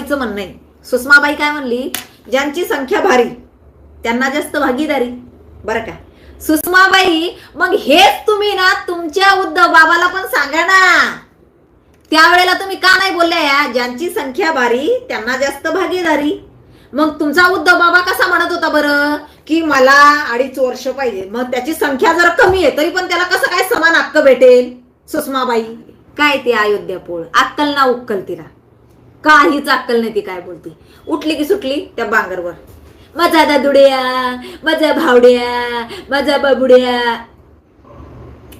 सुषमाबाईचं म्हणणं आहे. सुषमाबाई काय म्हणली? ज्यांची संख्या भारी त्यांना जास्त भागीदारी. बरं का? सुषमाबाई मग हेच तुम्ही ना तुमच्या उद्धव बाबाला पण सांगा ना. त्यावेळेला तुम्ही का नाही बोलल्या या? ज्यांची संख्या भारी त्यांना जास्त भागीदारी. मग तुमचा उद्धव बाबा कसा म्हणत होता बरं? की मला अडीच वर्ष पाहिजे. मग त्याची संख्या जर कमी आहे तरी पण त्याला कसं काय समान हक्क भेटेल? सुषमाबाई काय ते अयोध्या पोळ? अक्कल ना उक्कल तिला. काहीच अक्कल नाही ती काय बोलती. उठली की सुटली त्या बांगरवर. माझा दादुड्या माझा भावड्या माझा बाबुड्या.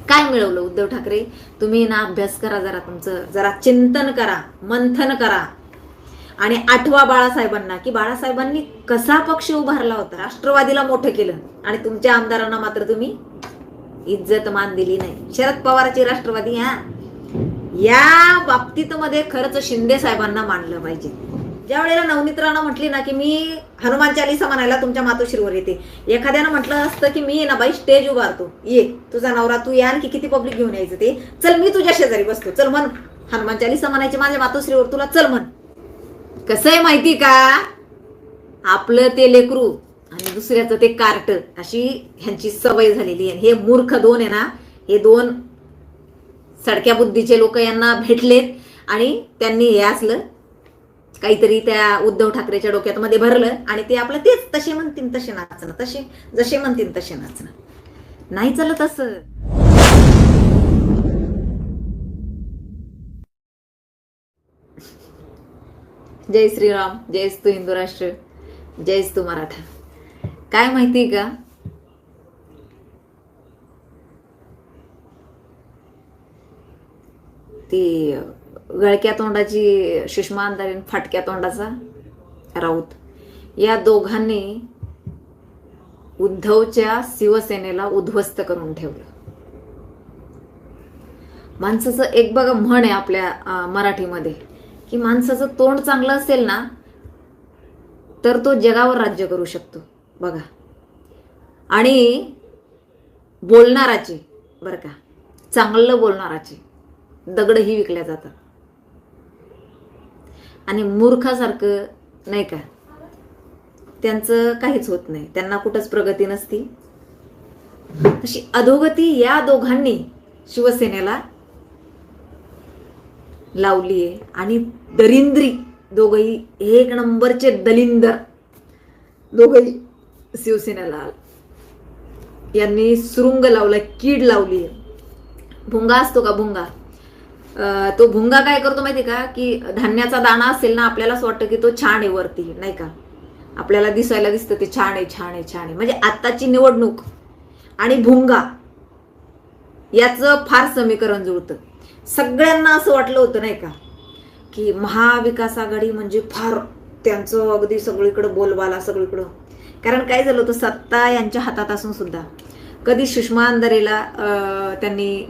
काय मिळवलं उद्धव ठाकरे? तुम्ही ना अभ्यास करा जरा तुमचं जरा चिंतन करा मंथन करा. आणि आठवा बाळासाहेबांना की बाळासाहेबांनी कसा पक्ष उभारला होता? राष्ट्रवादीला मोठं केलं. आणि तुमच्या आमदारांना मात्र तुम्ही इज्जत मान दिली नाही. शरद पवाराची राष्ट्रवादी हा? या बाबतीत मध्ये खरंच शिंदे साहेबांना मानलं पाहिजे. ज्या वेळेला नवनीत म्हटली ना की मी हनुमान चालीसा म्हणायला तुमच्या मातोश्रीवर येते. एखाद्यानं म्हटलं असतं की मी ना बाई स्टेज उभारतो ये तुझा नवरा तू या की किती पब्लिक घेऊन यायचं ते? चल मी तुझ्या शेजारी बसतो. चल म्हण. हनुमान चालीसा म्हणायची माझ्या मातोश्रीवर तुला चल म्हण. कसं आहे माहिती का? आपलं ते लेकरू आणि दुसऱ्याचं ते कार्ट अशी ह्यांची सवय झालेली आहे. हे मूर्ख दोन आहे ना हे दोन सडक्या बुद्धीचे लोक यांना भेटलेत आणि त्यांनी हे असलं काहीतरी त्या उद्धव ठाकरेच्या डोक्यात मध्ये भरलं आणि ते आपलं तेच तसे म्हणतील तसे नाचणं तसे जसे म्हणतील तसे नाचणं. नाही चालत असं. जय श्रीराम जयस्तु हिंदू राष्ट्र जयस्तु मराठा. काय माहिती का? ती गळक्या तोंडाची सुषमा अंधारी फाटक्या तोंडाचा राऊत. या दोघांनी उद्धवच्या शिवसेनेला उद्ध्वस्त करून ठेवलं. माणसाचं एक बघा म्हण आहे आपल्या मराठीमध्ये की माणसाचं तोंड चांगलं असेल ना तर तो जगावर राज्य करू शकतो बघा. आणि बोलणाराचे बरं का चांगलं बोलणाराचे. दगडही विकल्या जातात. आणि मूर्खासारखं नाही का? त्यांचं काहीच होत नाही. त्यांना कुठंच प्रगती नसती. तशी अधोगती या दोघांनी शिवसेनेला लावली आहे. आणि दरिंद्री दोघही एक नंबरचे दलिंदर दोघही शिवसेनेला यांनी सुरुंग लावला कीड लावली आहे. भुंगा असतो का भुंगा? तो भुंगा काय करतो माहिती का? की धान्याचा दाणा असेल ना आपल्याला असं वाटतं की तो छान आहे वरती नाही का? आपल्याला दिसायला दिसतं ते छान आहे छान आहे छान आहे. म्हणजे आत्ताची निवडणूक आणि भुंगा याचं फार समीकरण जुळतं. सगळ्यांना असं वाटलं होतं नाही का? की महाविकास आघाडी म्हणजे फार त्यांचं अगदी सगळीकडं बोलबाला सगळीकडं. कारण काय झालं होतं? सत्ता यांच्या हातात असून सुद्धा. कधी सुषमा अंधारेला त्यांनी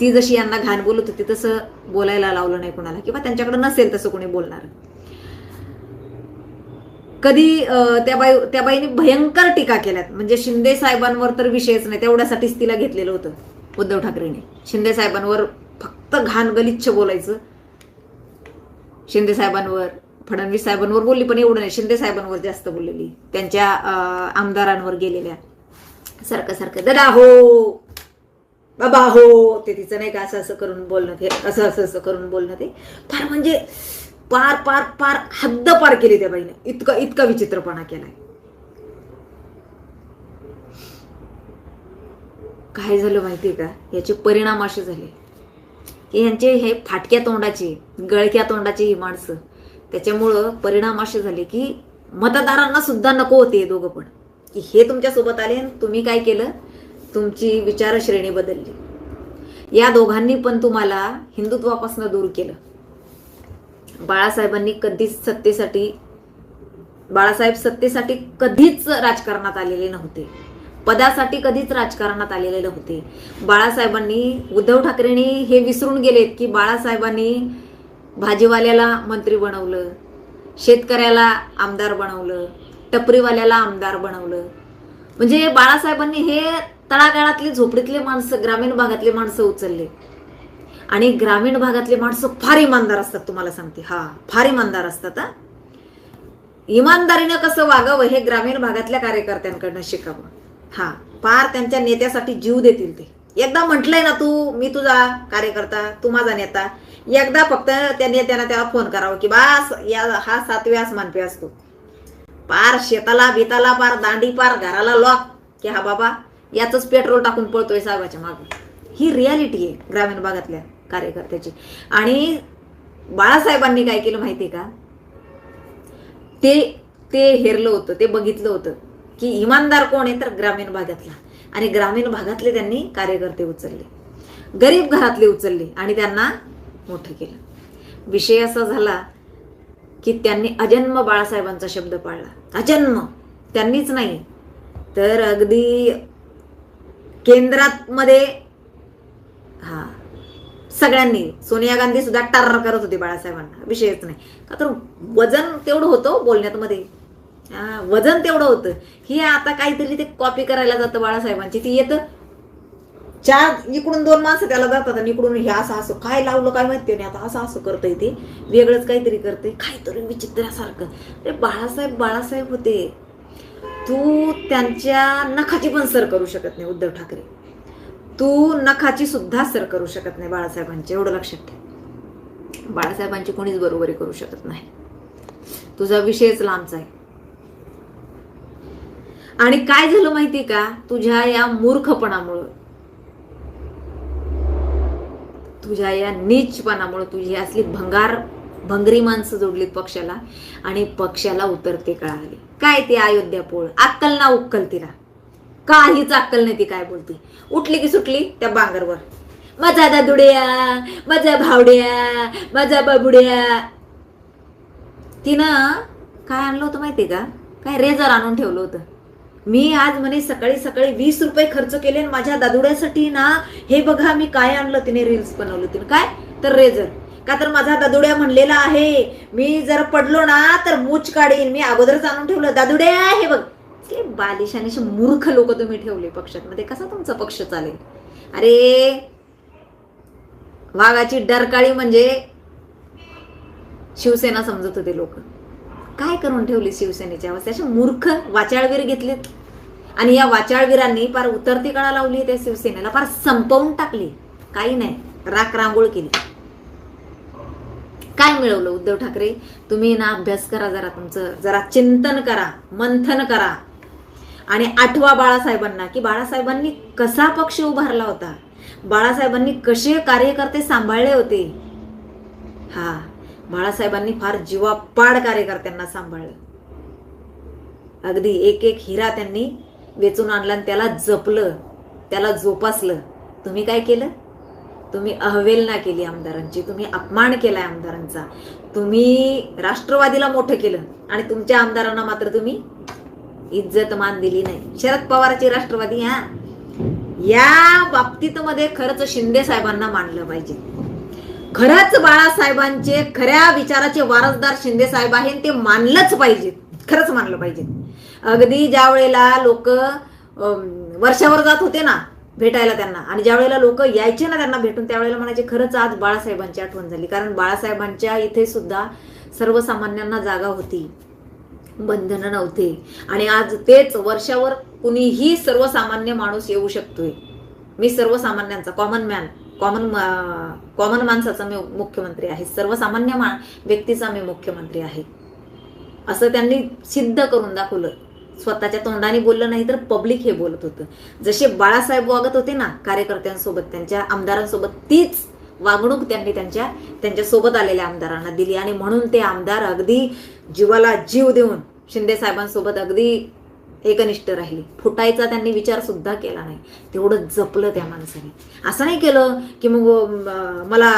ती जशी यांना घाण बोलत होती तसं बोलायला लावलं नाही कोणाला किंवा त्यांच्याकडे नसेल तसं कोणी बोलणार. कधी त्या बाई त्या बाईने भयंकर टीका केल्यात. म्हणजे शिंदे साहेबांवर तर विषयच नाही तेवढ्यासाठीच तिला घेतलेलं होतं उद्धव ठाकरेने. शिंदे साहेबांवर फक्त घाण गलिच्छ बोलायचं. शिंदे साहेबांवर फडणवीस साहेबांवर बोलली पण एवढं नाही. शिंदे साहेबांवर जास्त बोललेली. त्यांच्या आमदारांवर गेलेल्या. सारखं सारखं दादा हो! बाबा हो ते तिचं नाही का असं असं करून बोलणं ते असं असं असं करून बोलणं ते. फार म्हणजे पार पार पार हद्द पार केली त्या बाईने. इतका इतका विचित्रपणा केलाय. काय झालं माहितीये का? याचे परिणाम असे झाले. की यांचे हे फाटक्या तोंडाची गळक्या तोंडाची ही माणसं त्याच्यामुळं परिणाम असे झाले की मतदारांना सुद्धा नको होते दोघं पण. की हे तुमच्यासोबत आले तुम्ही काय केलं? तुमची विचारश्रेणी बदलली. या दोघांनी पण तुम्हाला हिंदुत्वापासून दूर केलं. बाळासाहेबांनी कधीच सत्तेसाठी बाळासाहेब सत्तेसाठी कधीच राजकारणात आलेले नव्हते. पदासाठी कधीच राजकारणात आलेले नव्हते. बाळासाहेबांनी उद्धव ठाकरेंनी हे विसरून गेलेत की बाळासाहेबांनी भाजीवाल्याला मंत्री बनवलं शेतकऱ्याला आमदार बनवलं टपरीवाल्याला आमदार बनवलं. म्हणजे बाळासाहेबांनी हे तळागाळातली झोपडीतले माणसं ग्रामीण भागातले माणसं उचलले. आणि ग्रामीण भागातले माणसं फार इमानदार असतात तुम्हाला सांगते. हा फार इमानदार असतात हा. इमानदारीनं कसं वागावं हे ग्रामीण भागातल्या कार्यकर्त्यांकडनं शिकावं. हा फार त्यांच्या नेत्यासाठी जीव देतील ते. एकदा म्हटलंय ना तू मी तुझा कार्यकर्ता तू माझा नेता एकदा फक्त त्या नेत्यानं त्याला फोन करावं की बास या हा सातव्यास मानपे असतो. पार शेताला बिताला पार दांडी पार घराला लॉक की हा बाबा याच पेट्रोल टाकून पळतोय साहेबाच्या मागे. ही रियालिटी आहे ग्रामीण भागातल्या कार्यकर्त्याची. आणि बाळासाहेबांनी काय केलं माहितीये का? ते ते हेरलं होतं ते बघितलं होतं की इमानदार कोण आहे तर ग्रामीण भागातला. आणि ग्रामीण भागातले त्यांनी कार्यकर्ते उचलले. गरीब घरातले उचलले आणि त्यांना मोठं केलं. विषय असा झाला की त्यांनी अजन्म बाळासाहेबांचा शब्द पाळला. अजन्म. त्यांनीच नाही. तर अगदी केंद्रात मध्ये हा सगळ्यांनी. सोनिया गांधी सुद्धा टार करत होती बाळासाहेबांना. विषयच नाही. का तर वजन तेवढं होतं बोलण्यात मध्ये वजन तेवढं होतं. ही आता काहीतरी ते कॉपी करायला जातं बाळासाहेबांची. ती येतं. चार इकडून दोन माणसं त्याला जातात आणि इकडून हे असं असं काय लावलं काय माहिती नाही. आता असं असं करतंय ते. वेगळंच काहीतरी करतंय. काहीतरी विचित्रासारखं ते बाळासाहेब बाळासाहेब होते. तू त्यांच्या नखाची पण सर करू शकत नाही उद्धव ठाकरे. तू नखाची सुद्धा सर करू शकत नाही बाळासाहेबांची एवढं लक्षात ठेव. बाळासाहेबांची कोणीच बरोबरी करू शकत नाही. तुझा विषयच लांबचा आहे. आणि काय झालं माहिती का? तुझ्या या मूर्खपणामुळं. तुझ्या या नीचपणामुळे तुझी असली भंगार भंगरी माणसं जोडलीत पक्षाला आणि पक्षाला उतरते कळाली. काय ते अयोध्या पोळ अक्कल ना उक्कल तिला. काहीच अक्कल नाही ती काय बोलती. उठली की सुटली त्या बांगरवर. माझा दादुड्या माझा भावड्या माझा बाबुड्या. तिनं काय आणलं होतं माहितीये का? काय रेझर आणून ठेवलं होतं. मी आज म्हणे सकाळी सकाळी वीस रुपये खर्च केले माझ्या दादुड्यासाठी ना हे बघा मी काय आणलं तिने रील्स बनवलं. तिने काय? तर रेझर का तर माझा दादुड्या म्हणलेला आहे मी जर पडलो ना तर मूच काढीन. मी अगोदरच आणून ठेवलं. दादुड्या हे बघ. ते बालिश मूर्ख लोक तुम्ही ठेवले पक्षांमध्ये. कसा तुमचा पक्ष चालेल? अरे वाघाची डरकाळी म्हणजे शिवसेना समजत होते लोक. काय करून ठेवली शिवसेनेच्या अवस्था? असे मूर्ख वाचाळवीर घेतलेत. आणि या वाचाळवीरांनी फार उतरती कळा लावली त्या शिवसेनेला फार संपवून टाकली. काही नाही. राख रांगोळ केली. काय मिळवलं? उद्धव ठाकरे? तुम्ही ना अभ्यास करा जरा तुमचं. जरा चिंतन करा मंथन करा. आणि आठवा बाळासाहेबांना की बाळासाहेबांनी कसा पक्ष उभारला होता? बाळासाहेबांनी कसे कार्यकर्ते सांभाळले होते? हा बाळासाहेबांनी फार जीवापाड कार्यकर्त्यांना सांभाळलं. अगदी एक एक हिरा त्यांनी वेचून आणला आणि त्याला जपलं त्याला जोपासलं. तुम्ही काय केलं? तुम्ही अहवेलना केली आमदारांची तुम्ही अपमान केलाय आमदारांचा तुम्ही राष्ट्रवादीला मोठं केलं आणि तुमच्या आमदारांना मात्र तुम्ही इज्जत मान दिली नाही. शरद पवाराची राष्ट्रवादी हा? या बाबतीत मध्ये खरंच शिंदे साहेबांना मानलं पाहिजे. खरंच बाळासाहेबांचे खऱ्या विचाराचे वारसदार शिंदे साहेब आहे ते मानलंच पाहिजे खरंच मानलं पाहिजे अगदी ज्या वेळेला लोक वर्षावर जात होते ना भेटायला त्यांना. आणि ज्या वेळेला लोक यायचे ना त्यांना भेटून त्यावेळेला म्हणायचे खरंच आज बाळासाहेबांची आठवण झाली. कारण बाळासाहेबांच्या इथे सुद्धा सर्वसामान्यांना जागा होती. बंधनं नव्हते. आणि आज तेच वर्षावर कुणीही सर्वसामान्य माणूस येऊ शकतोय. मी सर्वसामान्यांचा कॉमन मॅन कॉमन कॉमन माणसाचा मी मुख्यमंत्री आहे. सर्वसामान्य मा व्यक्तीचा मी मुख्यमंत्री आहे. असं त्यांनी सिद्ध करून दाखवलं. स्वतःच्या तोंडाने बोललं नाही तर पब्लिक हे बोलत होतं. जसे बाळासाहेब वागत होते ना कार्यकर्त्यांसोबत त्यांच्या आमदारांसोबत तीच वागणूक त्यांनी त्यांच्या त्यांच्यासोबत आलेल्या आमदारांना दिली. आणि म्हणून ते आमदार अगदी जीवाला जीव देऊन शिंदे साहेबांसोबत अगदी एकनिष्ठ राहिली. फुटायचा त्यांनी विचार सुद्धा केला नाही. तेवढं जपलं त्या माणसाने. असं नाही केलं की मग मला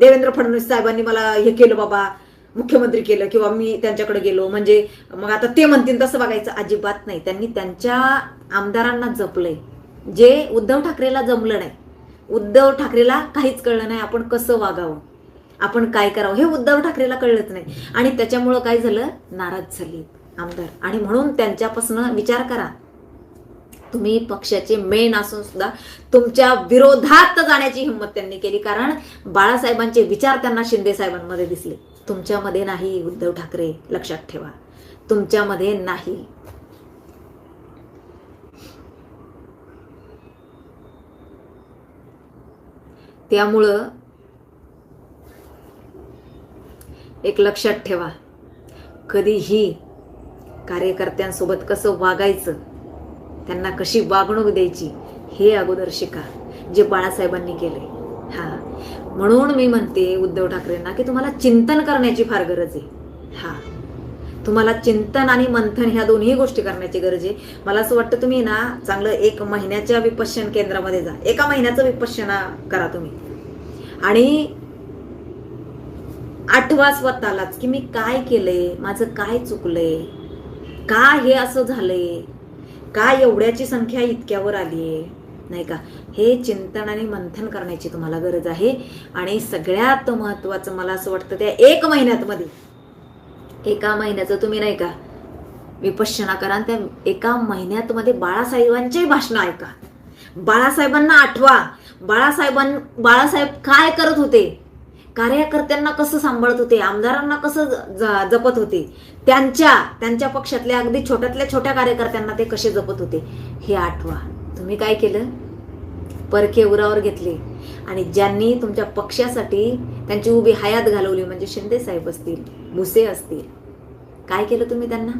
देवेंद्र फडणवीस साहेबांनी मला हे केलं बाबा. मुख्यमंत्री केलं किंवा मी त्यांच्याकडे गेलो म्हणजे मग आता ते म्हणतील तसं बघायचं अजिबात नाही. त्यांनी त्यांच्या आमदारांना जपलंय. जे उद्धव ठाकरेला जमलं नाही उद्धव ठाकरेला काहीच कळलं नाही आपण कसं वागावं? आपण काय करावं? हे उद्धव ठाकरेला कळलंच नाही. आणि त्याच्यामुळं काय झालं? नाराज झाली आमदार. आणि म्हणून त्यांच्यापासून विचार करा. तुम्ही पक्षाचे मेन असून सुद्धा तुमच्या विरोधात जाण्याची हिंमत त्यांनी केली कारण बाळासाहेबांचे विचार त्यांना शिंदे साहेबांमध्ये दिसले. तुमच्यामध्ये नाही उद्धव ठाकरे. लक्षात ठेवा. तुमच्यामध्ये नाही. त्यामुळं एक लक्षात ठेवा. कधीही कार्यकर्त्यांसोबत कसं वागायचं त्यांना कशी वागणूक द्यायची हे अगोदर शिका. जे बाळासाहेबांनी केले म्हणून मी म्हणते उद्धव ठाकरेंना की तुम्हाला चिंतन करण्याची फार गरज आहे. हा. तुम्हाला चिंतन आणि मंथन ह्या दोन्ही गोष्टी करण्याची गरज आहे. मला असं वाटतं तुम्ही ना चांगलं एक महिन्याच्या विपश्यन केंद्रामध्ये जा. एका महिन्याचं विपश्यना करा तुम्ही. आणि आठवा स्वतःलाच की मी काय केलंय? माझं काय चुकलंय? का हे असं झालंय? का एवढ्याची संख्या इतक्यावर आलीये? नाही का? हे चिंतन आणि मंथन करण्याची तुम्हाला गरज आहे. आणि सगळ्यात महत्वाचं मला असं वाटतं त्या एक महिन्यात मध्ये एका महिन्याचं तुम्ही नाही का? विपश्यना करा आणि त्या एका महिन्यात मध्ये बाळासाहेबांचे भाषण ऐका. बाळासाहेबांना आठवा. बाळासाहेबां बाळासाहेब काय करत होते? कार्यकर्त्यांना कसं सांभाळत होते? आमदारांना कसं ज- ज- जपत होते? त्यांच्या त्यांच्या पक्षातल्या अगदी छोट्यातल्या छोट्या कार्यकर्त्यांना ते कसे जपत होते? हे आठवा. तुम्ही काय केलं? परखे उरावर घेतले. आणि ज्यांनी तुमच्या पक्षासाठी त्यांची उभी हयात घालवली म्हणजे शिंदे साहेब असतील भुसे असतील काय केलं तुम्ही त्यांना?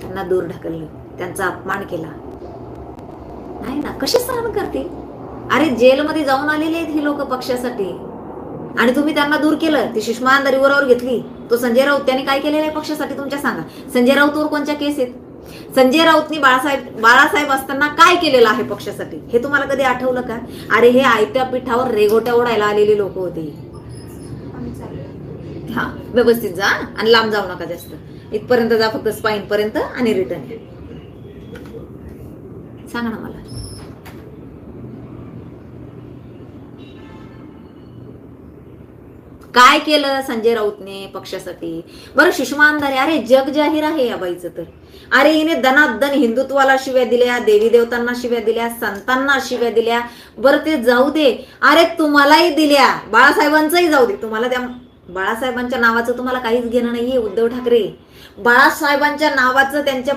त्यांना दूर ढकललं. त्यांचा अपमान केला. नाही ना कसे सहन करतील? अरे जेलमध्ये जाऊन आलेले आहेत ही लोक पक्षासाठी. आणि तुम्ही त्यांना दूर केलं ती सुषमा अंधारी उरावर घेतली. तो संजय राऊत त्यांनी काय केलेलं आहे पक्षासाठी तुमच्या सांगा. संजय राऊतवर कोणत्या केस आहेत? संजय राऊतनी बाळासाहेब बाळासाहेब असताना काय केलेलं आहे पक्षासाठी? हे तुम्हाला कधी आठवलं का? अरे हे आयत्या पीठावर रेघोट्या ओढायला आलेले लोक होते. हा व्यवस्थित जा आणि लांब जाऊ नका जास्त. इथपर्यंत जा फक्त स्पाईन पर्यंत आणि रिटर्न सांगा ना मला. काय केलं संजय राऊतने पक्षासाठी? बरं सुषमा अंधारे अरे जग जाहीर आहे या बाईचं तर. अरे हिने दनादन हिंदुत्वाला शिव्या दिल्या देवी देवतांना शिव्या दिल्या संतांना शिव्या दिल्या. बरं ते जाऊ दे. अरे तुम्हालाही दिल्या. बाळासाहेबांचंही जाऊ दे. तुम्हाला त्या बाळासाहेबांच्या नावाचं तुम्हाला काहीच घेणं नाहीये उद्धव ठाकरे. बाळासाहेबांच्या नावाचं त्यांच्या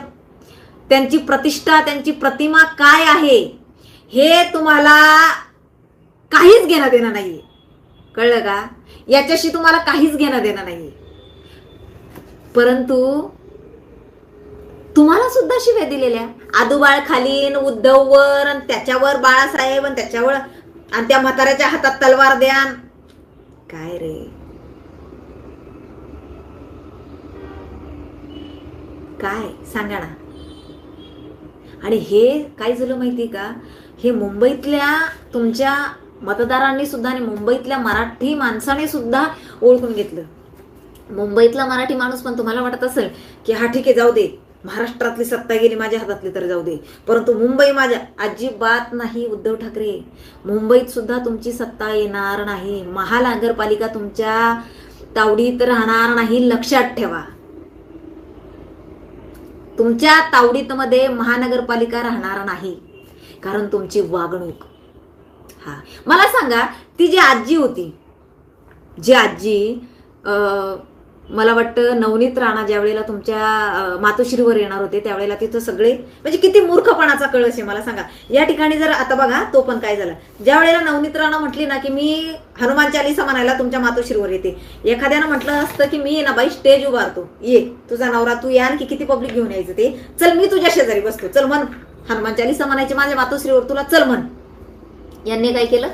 त्यांची प्रतिष्ठा त्यांची प्रतिमा काय आहे हे तुम्हाला काहीच घेणं देणं नाहीये. कळलं का? याच्याशी तुम्हाला काहीच घेणं देणं नाही परंतु तुम्हाला सुद्धा शिव्या दिलेल्या. आदुबाळ खालीन उद्धववर आणि त्याच्यावर बाळासाहेब आणि त्याच्यावर आणि त्या म्हाताऱ्याच्या हातात तलवार द्यान. काय रे? काय? सांगा ना. आणि हे काय झालं माहिती का? हे मुंबईतल्या तुमच्या मतदारांनी सुद्धा आणि मुंबईतल्या मराठी माणसाने सुद्धा ओळखून घेतलं. मुंबईतला मराठी माणूस पण तुम्हाला वाटत असेल की हा ठीक आहे जाऊ दे. महाराष्ट्रातली सत्ता गेली माझ्या हातातली तर जाऊ दे. परंतु मुंबई माझ्या अजिबात नाही उद्धव ठाकरे. मुंबईत सुद्धा तुमची सत्ता येणार नाही. महानगरपालिका तुमच्या तावडीत राहणार नाही लक्षात ठेवा. तुमच्या तावडीत मध्ये महानगरपालिका राहणार नाही. कारण तुमची वागणूक हा. मला सांगा ती जी आजी होती जी आजी मला वाटतं नवनीत राणा ज्या वेळेला तुमच्या मातोश्रीवर येणार होते त्यावेळेला तिथं सगळे म्हणजे किती मूर्खपणाचा कळस आहे मला सांगा. या ठिकाणी जर आता बघा तो पण काय झाला. ज्या वेळेला नवनीत राणा म्हटली ना की मी हनुमान चालिसा म्हणायला तुमच्या मातोश्रीवर येते. एखाद्यानं म्हटलं असतं की मी ना बाई स्टेज उभारतो. ये तुझा नवरा तू या आणखी किती पब्लिक घेऊन यायचं ते? चल मी तुझ्या शेजारी बसतो. चल म्हण. हनुमान चालिसा म्हणायची माझ्या मातोश्रीवर तुला चल म्हण. यांनी काय केलं?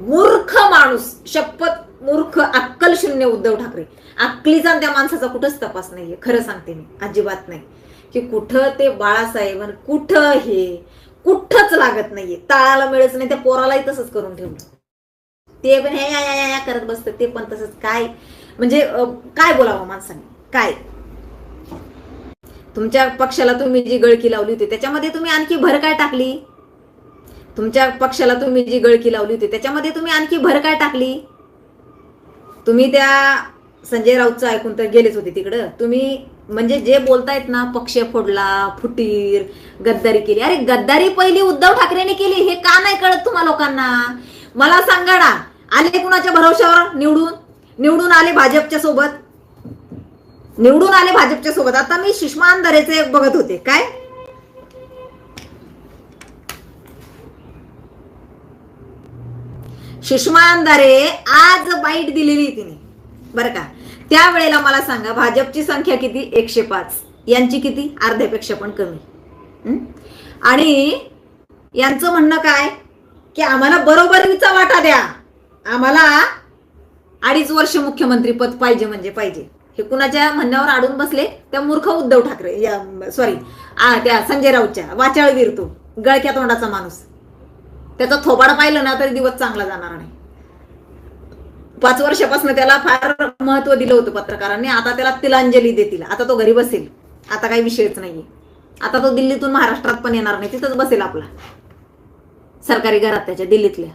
मूर्ख माणूस शपथ मूर्ख अक्कल शून्य उद्धव ठाकरे. अक्कलीचा त्या माणसाचा कुठंच तपास नाहीये खरं सांगते मी अजिबात नाही. की कुठं ते बाळासाहेब कुठं हे कुठंच लागत नाहीये. ताळाला मिळत नाही त्या पोरालाही तसंच करून ठेवलं. ते पण हे या या या करत बसतं ते पण तसंच. काय? म्हणजे काय बोलावं माणसाने? काय? तुमच्या पक्षाला तुम्ही जी गळकी लावली होती त्याच्यामध्ये तुम्ही आणखी भर काय टाकली? तुमच्या पक्षाला तुम्ही जी गळकी लावली होती त्याच्यामध्ये तुम्ही आणखी भर काय टाकली? तुम्ही त्या संजय राऊतचं ऐकून तर गेलेच होते तिकडं. तुम्ही म्हणजे जे बोलतायत ना पक्ष फोडला फुटीर गद्दारी केली. अरे गद्दारी पहिली उद्धव ठाकरेने केली हे का नाही कळत तुम्हा लोकांना? मला सांगा ना आले कुणाच्या भरोश्यावर निवडून? निवडून आले भाजपच्या सोबत? निवडून आले भाजपच्या सोबत. आता मी सुषमा अंधारेचे बघत होते. काय? सुषमा अंधारे आज बाईट दिलेली तिने. बरं का? त्यावेळेला मला सांगा भाजपची संख्या किती? एकशे पाच. यांची किती? अर्ध्यापेक्षा पण कमी. आणि यांचं म्हणणं काय? की आम्हाला बरोबरीचा वाटा द्या. आम्हाला अडीच वर्ष मुख्यमंत्री पद पाहिजे म्हणजे पाहिजे. हे कुणाच्या म्हणण्यावर अडून बसले? त्या मूर्ख उद्धव ठाकरे या सॉरी त्या संजय राऊतच्या. वाचाळवीर तो गळक्या तोंडाचा माणूस. त्याचा थोबाड पाहिलं ना तरी दिवस चांगला जाणार नाही. पाच वर्षापासून त्याला फार महत्त्व दिलं होतं पत्रकारांनी. आता त्याला तिलांजली देतील आता तो घरी बसेल. आता काही विषयच नाहीये. आता तो दिल्लीतून महाराष्ट्रात पण येणार नाही. तिथंच बसेल आपला. सरकारी घरात त्याच्या दिल्लीतल्या.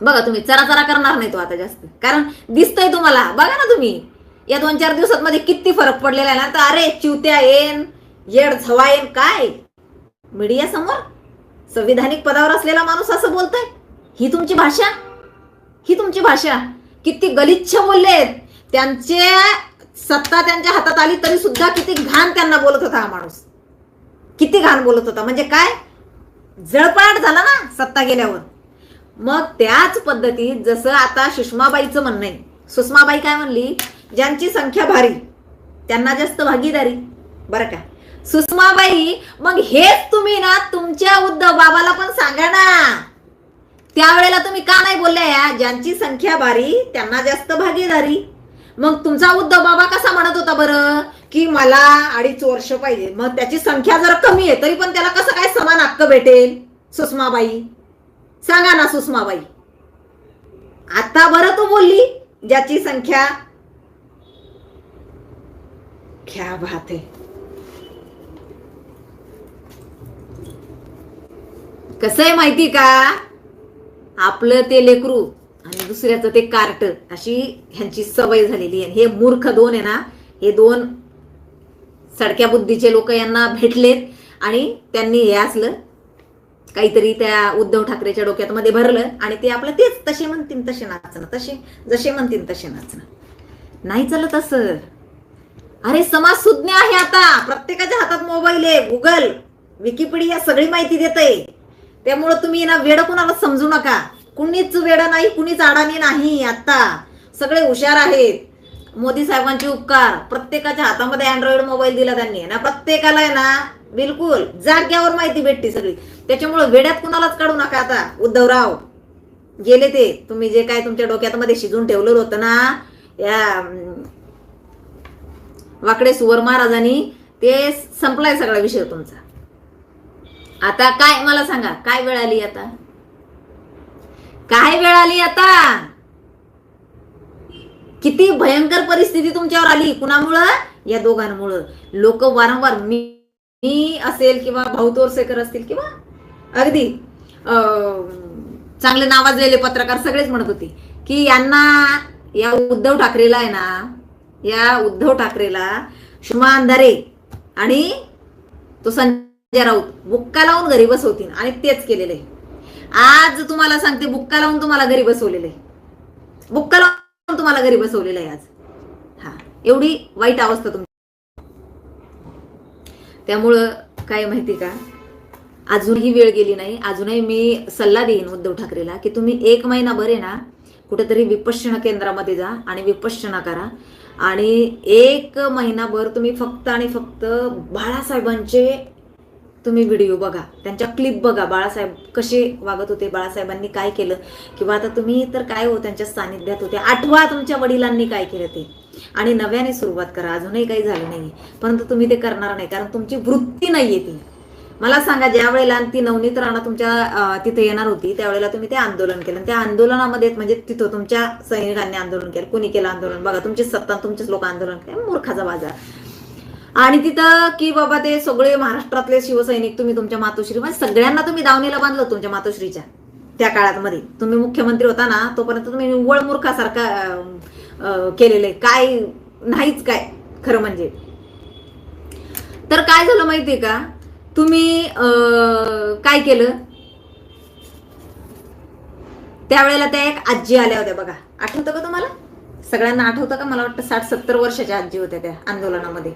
बघा तुम्ही चरा चरा करणार नाही तो आता जास्त. कारण दिसतंय तुम्हाला. बघा ना तुम्ही. या दोन चार दिवसात मध्ये किती फरक पडलेला आहे ना. तर अरे चिवत्या येन येड झवा येन काय? मीडिया समोर संविधानिक पदावर असलेला माणूस असं बोलतोय? ही तुमची भाषा? ही तुमची भाषा? किती गलिच्छ बोललेत त्यांचे सत्ता त्यांच्या हातात आली तरी सुद्धा किती घाण त्यांना बोलत होता हा माणूस. किती घाण बोलत होता. म्हणजे काय? जळपाट झाला ना सत्ता गेल्यावर. मग त्याच पद्धतीत जसं आता सुषमाबाईचं म्हणणं आहे. सुषमाबाई काय म्हणली? ज्यांची संख्या भारी त्यांना जास्त भागीदारी. बरं का? सुषमाबाई मग हेच तुम्ही ना तुमच्या उद्धव बाबाला पण सांगा ना. त्यावेळेला तुम्ही का नाही बोलल्या या? ज्यांची संख्या भारी त्यांना जास्त भागीदारी. मग तुमचा उद्धव बाबा कसा म्हणत होता बरं? की मला अडीच वर्ष पाहिजे. मग त्याची संख्या जर कमी आहे तरी पण त्याला कसं काय समान हक्क भेटेल? सुषमाबाई. सांगा ना सुषमाबाई. आता बरं तू बोलली ज्याची संख्या क्या बात आहे. कसं आहे माहिती का? आपलं ते लेकरू आणि दुसऱ्याचं ते कार्ट अशी ह्यांची सवय झालेली आहे. हे मूर्ख दोन आहे ना हे दोन सडक्या बुद्धीचे लोक यांना भेटलेत आणि त्यांनी हे असलं काहीतरी त्या उद्धव ठाकरेच्या डोक्यात मध्ये भरलं आणि ते आपलं तेच तसे म्हणतील तसे नाचणं तसे जसे म्हणतील तसे नाचणं. नाही चालत असं. अरे समाज सुज्ञ आहे आता. प्रत्येकाच्या हातात मोबाईल आहे गुगल विकिपीडिया सगळी माहिती देते त्यामुळे तुम्ही ना वेड कुणाला समजू नका. कुणीच वेड नाही कुणीच अडाणी नाही आता. सगळे हुशार आहेत. मोदी साहेबांचे उपकार. प्रत्येकाच्या हातामध्ये अँड्रॉइड मोबाईल दिला त्यांनी. ना प्रत्येकाला आहे ना बिलकुल जाग्यावर माहिती भेटते सगळी. त्याच्यामुळं वेड्यात कुणालाच काढू नका आता उद्धवराव. गेले ते. तुम्ही जे काय तुमच्या डोक्यात मध्ये शिजून ठेवलेलं होतं ना या वाकडे सुवर महाराजांनी ते संपलाय सगळा विषय तुमचा. आता काय मला सांगा काय वेळ आली आता? काय वेळ आली आता? किती भयंकर परिस्थिती तुमच्यावर आली कुणामुळं? या दोघांमुळं. लोक वारंवार मी मी असेल किंवा भाऊ तोरसेकर असतील किंवा अगदी अं, चांगले नावाजलेले पत्रकार सगळेच म्हणत होते की यांना या उद्धव ठाकरेला आहे ना या उद्धव ठाकरेला शुमा अंधारे आणि तो संजय राऊत बुक्का लावून घरी बसवतील. आणि तेच केलेले. आज तुम्हाला सांगते बुक्का लावून तुम्हाला घरी बसवलेले. बुक्का लावून तुम्हाला घरी बसवलेलं आहे आज. हा एवढी वाईट अवस्था तुमची. त्यामुळं काय माहिती का? अजूनही वेळ गेली नाही. अजूनही मी सल्ला देईन उद्धव ठाकरेला की तुम्ही एक महिनाभर आहे ना कुठेतरी विपश्यना केंद्रामध्ये जा आणि विपश्यना करा. आणि एक महिनाभर तुम्ही फक्त आणि फक्त बाळासाहेबांचे तुम्ही व्हिडिओ बघा. त्यांच्या क्लिप बघा. बाळासाहेब कसे वागत होते बाळासाहेबांनी काय केलं? किंवा आता तुम्ही तर काय हो त्यांच्या सानिध्यात होते? आठवा तुमच्या वडिलांनी काय केलं ते? आणि नव्याने सुरुवात करा. अजूनही काही झालं नाही परंतु तुम्ही ते करणार नाही. कारण तुमची वृत्ती नाहीये ती. मला सांगा ज्या वेळेला ती नवनीत राणा तुमच्या तिथे येणार होती त्यावेळेला तुम्ही ते आंदोलन केलं. आणि त्या आंदोलनामध्ये म्हणजे तिथं तुमच्या सैनिकांनी आंदोलन केलं. कुणी केलं आंदोलन? बघा तुमची सत्ता तुमचेच लोक आंदोलन केलं. मूर्खाचा बाजार. आणि तिथं की बाबा ते सगळे महाराष्ट्रातले शिवसैनिक तुम्ही तुमच्या मातोश्री म्हणजे सगळ्यांना तुम्ही दावणीला बांधलं तुमच्या मातोश्रीच्या त्या काळात मध्ये तुम्ही मुख्यमंत्री होता ना तोपर्यंत तुम्ही निव्वळ मूर्खासारखा केलेलं आहे. काय नाहीच काय खरं म्हणजे. तर काय झालं माहितीये का? तुम्ही काय केलं? त्यावेळेला त्या एक आजी आल्या होत्या बघा. आठवतं का तुम्हाला? सगळ्यांना आठवतं का? मला वाटतं साठ सत्तर वर्षाच्या आजी होत्या त्या आंदोलनामध्ये.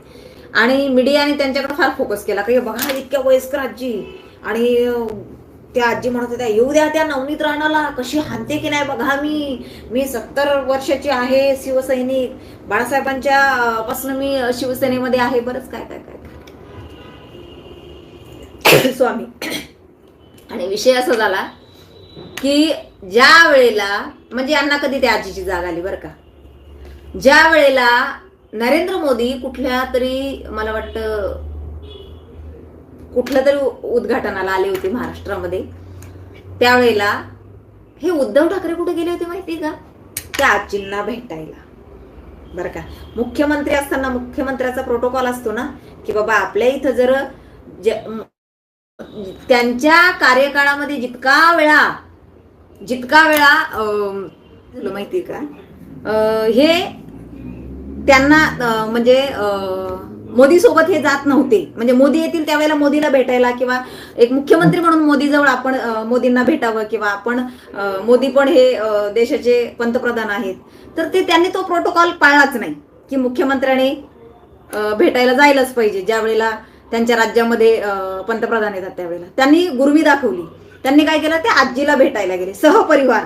आणि मीडियाने त्यांच्याकडे फार फोकस केला. की बघा इतक्या वयस्कर आजी. आणि त्या आजी म्हणत होत्या येऊ द्या त्या नवनीत राणाला. कशी हानते की नाही बघा मी. मी सत्तर वर्षाची आहे शिवसैनिक. बाळासाहेबांच्या पासून मी शिवसेनेमध्ये आहे. बरंच काय काय काय काय. स्वामी. आणि विषय असा झाला की ज्या वेळेला म्हणजे यांना कधी त्या आजीची जाग आली बरं का? ज्या वेळेला नरेंद्र मोदी कुठल्या तरी मला वाटतं कुठल्या तरी उद्घाटनाला आले होते महाराष्ट्रामध्ये. त्यावेळेला हे उद्धव ठाकरे कुठे गेले होते माहिती का? त्या आजींना भेटायला. बरं का? मुख्यमंत्री असताना मुख्यमंत्र्याचा प्रोटोकॉल असतो ना की बाबा आपल्या इथं जर त्यांच्या कार्यकाळामध्ये जितका वेळा जितका वेळा अं, माहिती का? हे त्यांना म्हणजे मोदी सोबत हे जात नव्हते. म्हणजे मोदी येतील त्यावेळेला मोदीला भेटायला किंवा एक मुख्यमंत्री म्हणून मोदीजवळ आपण मोदींना भेटावं किंवा आपण मोदी पण हे देशाचे पंतप्रधान आहेत. तर ते त्यांनी तो प्रोटोकॉल पाळलाच नाही की मुख्यमंत्र्याने भेटायला जायलाच पाहिजे. ज्या वेळेला त्यांच्या राज्यामध्ये पंतप्रधान येतात त्यावेळेला. त्यांनी गुरमी दाखवली. त्यांनी काय केलं? ते आजीला भेटायला गेले. सहपरिवार.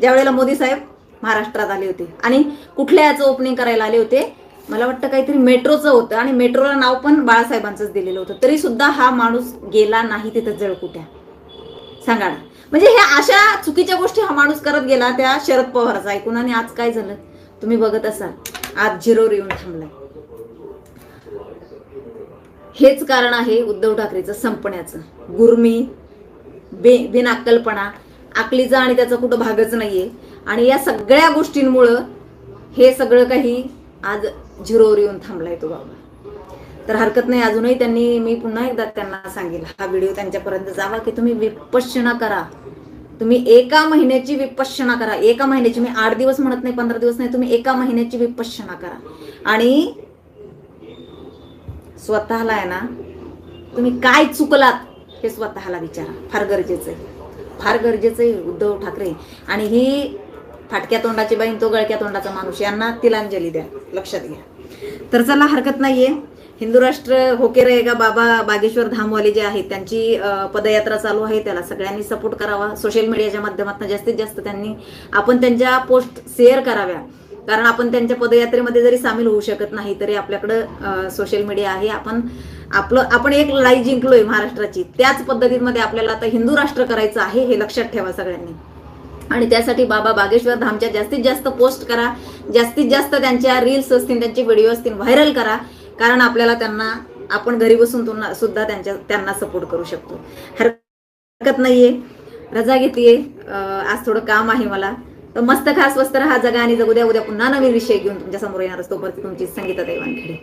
ज्या वेळेला मोदी साहेब महाराष्ट्रात आले होते. आणि कुठल्या याचं ओपनिंग करायला आले होते? मला वाटतं काहीतरी मेट्रोचं होतं आणि मेट्रोला नाव पण बाळासाहेबांचंच दिलेलं होतं. तरी सुद्धा हा माणूस गेला नाही तिथं जळकुट्या. सांगा ना. म्हणजे ह्या अशा चुकीच्या गोष्टी हा माणूस करत गेला त्या शरद पवारचा. ऐकून आणि आज काय झालं? तुम्ही बघत असाल. आज झिरोवर येऊन थांबलाय. हेच कारण आहे उद्धव ठाकरेचं संपण्याचं. गुरमी बे बिनाक्कलपणा आकलीचा आणि त्याचा कुठं भागच नाहीये. आणि या सगळ्या गोष्टींमुळं हे सगळं काही आज झिरोवर येऊन थांबलाय तो बाबा. तर हरकत नाही अजूनही त्यांनी मी पुन्हा एकदा त्यांना सांगेल हा व्हिडिओ त्यांच्यापर्यंत जावा की तुम्ही विपश्यना करा. तुम्ही एका महिन्याची विपश्यना करा. एका महिन्याची मी आठ दिवस म्हणत नाही पंधरा दिवस नाही तुम्ही एका महिन्याची विपश्यना करा. आणि स्वतःला आहे ना तुम्ही काय चुकलात हे स्वतःला विचारा. फार गरजेचं आहे. फार गरजेचं आहे उद्धव ठाकरे. आणि ही फाटक्या तोंडाची बाईन तो गळक्या तोंडाचा माणूस यांना तिलांजली द्या लक्षात घ्या. तर चला हरकत नाहीये. हिंदू राष्ट्र होके रहेगा बाबा बागेश्वर धामवाले जे आहेत त्यांची पदयात्रा चालू आहे त्याला सगळ्यांनी सपोर्ट करावा. सोशल मीडियाच्या माध्यमातून जास्तीत जास्त त्यांनी आपण त्यांच्या पोस्ट शेअर कराव्या. कारण आपण त्यांच्या पदयात्रेमध्ये जरी सामील होऊ शकत नाही तरी आपल्याकडं सोशल मीडिया आहे. आपण आपलं आपण एक लढाई जिंकलोय महाराष्ट्राची. त्याच पद्धतीमध्ये आपल्याला आता हिंदू राष्ट्र करायचं आहे हे लक्षात ठेवा सगळ्यांनी. आणि त्यासाठी बाबा बागेश्वर धामच्या जास्तीत जास्त पोस्ट करा. जास्तीत जास्त त्यांच्या रील्स असतील त्यांचे व्हिडिओ असतील व्हायरल करा. कारण आपल्याला त्यांना आपण घरी बसून सुद्धा त्यांच्या त्यांना सपोर्ट करू शकतो. हरकत नाहीये. रजा घेतलीये आज थोडं काम आहे मला. तर मस्त खास स्वस्त राहा जगा आणि जगू द्या. उद्या पुन्हा नवीन विषय घेऊन तुमच्यासमोर येणार असतो. तुमची संगीता देवानखेडे.